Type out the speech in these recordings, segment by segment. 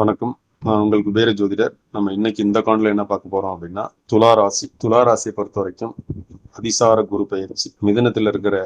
வணக்கம். நான் உங்களுக்கு குபேர ஜோதிடர். நம்ம இன்னைக்கு இந்த காண்டில் என்ன பார்க்க போறோம் அப்படின்னா துலா ராசி துலா ராசியை பொறுத்த வரைக்கும் அதிசார குரு பயிற்சி. மிதனத்தில் இருக்கிற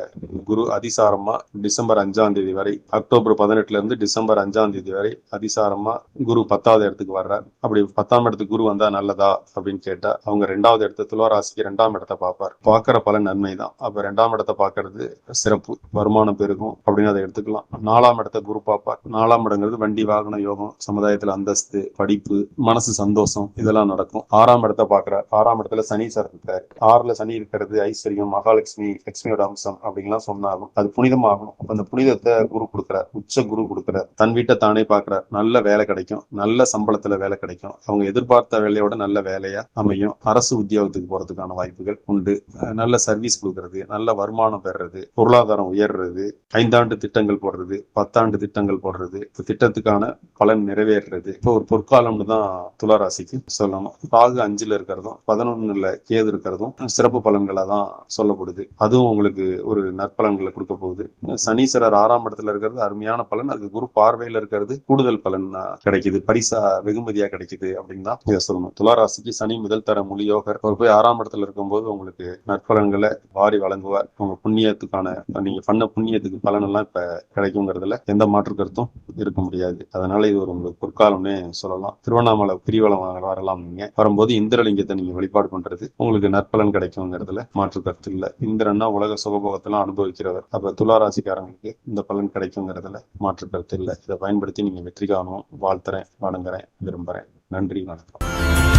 குரு அதிசாரமா டிசம்பர் அஞ்சாம் தேதி வரை அக்டோபர் பதினெட்டுல இருந்து டிசம்பர் அஞ்சாம் தேதி வரை அதிசாரமா குரு பத்தாவது இடத்துக்கு வர்றார். அப்படி பத்தாம் இடத்துக்கு குரு வந்தா நல்லதா அப்படின்னு கேட்டா அவங்க ரெண்டாவது இடத்த துளாராசிக்கு ரெண்டாம் இடத்தை பார்ப்பார். பார்க்குற பல நன்மை தான் அப்ப ரெண்டாம் இடத்தை பார்க்கிறது சிறப்பு. வருமானம் பெருகும் அப்படின்னு அதை எடுத்துக்கலாம். நாலாம் இடத்தை குரு பார்ப்பார். நாலாம் இடங்கிறது வண்டி வாகன யோகம் சமுதாயத்துல அந்தஸ்து படிப்பு மனசு சந்தோஷம் இதெல்லாம் நடக்கும். ஆறாம் இடத்தை பார்க்கிறார். ஆறாம் இடத்துல சனி சார் இருக்காரு ஆறுல சனி இருக்கிறது ஐஸ்வர்யம் மகாலட்சுமி லட்சுமியோட அம்சம் அப்படின்லாம் சொன்னாலும் அது புனிதமாகணும். அப்ப அந்த புனிதத்தை குரு கொடுக்குறார் உச்ச குரு கொடுக்குறார். தன் வீட்டை தானே பாக்குறார் நல்ல வேலை கிடைக்கும். நல்ல சம்பளத்துல வேலை கிடைக்கும். அவங்க எதிர்பார்த்த வேலையோட நல்ல வேலையா அமையும். அரசு உத்தியோகத்துக்கு போறதுக்கான வாய்ப்புகள் உண்டு. நல்ல சர்வீஸ் கொடுக்கறது நல்ல வருமானம் பெறுறது பொருளாதாரம் உயர்றது ஐந்தாண்டு திட்டங்கள் போடுறது பத்தாண்டு திட்டங்கள் போடுறது. திட்டத்துக்கான பலன் நிறைவேறுறது. இப்போ ஒரு பொற்காலம்னு தான் துளாராசிக்கு சொல்லணும். ராகு அஞ்சுல இருக்கிறதும் பதினொன்னுல கேது இருக்கிறதும் சிறப்பு பலன்களா தான் சொல்லப்படுது. அதுவும் உங்களுக்கு ஒரு நற்பலன்களை கொடுக்க போகுது. சனீஸ்வரர் ஆறாம் இடத்துல இருக்கிறது அருமையான பலன். அதுக்கு குரு பார்வையில இருக்கிறது கூடுதல் பலன் கிடைக்குது. பரிசா வெகுமதியா கிடைக்குது அப்படின்னு தான் இதை சொல்லணும். துளாராசிக்கு சனி முதல் தர முழியோகர் அவர் போய் ஆறாம் இடத்துல இருக்கும்போது உங்களுக்கு நற்பலன்களை வாரி வழங்குவார். உங்க புண்ணியத்துக்கான நீங்க பண்ண புண்ணியத்துக்கு பலன் எல்லாம் இப்ப கிடைக்குங்கிறதுல எந்த மாற்று கருத்தும் இருக்க முடியாது. அதனால இது ஒரு உங்களுக்கு பொற்காலம்னு சொல்லலாம். திருவண்ணாமலை கிரிவலம் வரலாம் நீங்க. வரும்போது இந்திரலிங்கத்தை நீங்க வழிபாடு பண்றது உங்களுக்கு நற்பலன் கிடைக்குங்கிறதுல மாற்று கருத்து இல்ல இந்திரன்னா உலக சுகபோகத்தெல்லாம் அனுபவிக்கிறவர். அப்ப துலா ராசிக்காரங்களுக்கு இந்த பலன் கிடைக்குங்கிறதுல மாற்று கருத்து இல்ல இதை பயன்படுத்தி நீங்க வெற்றி காணும் வாழ்த்துறேன் வணங்குறேன் விரும்புறேன். நன்றி வணக்கம்.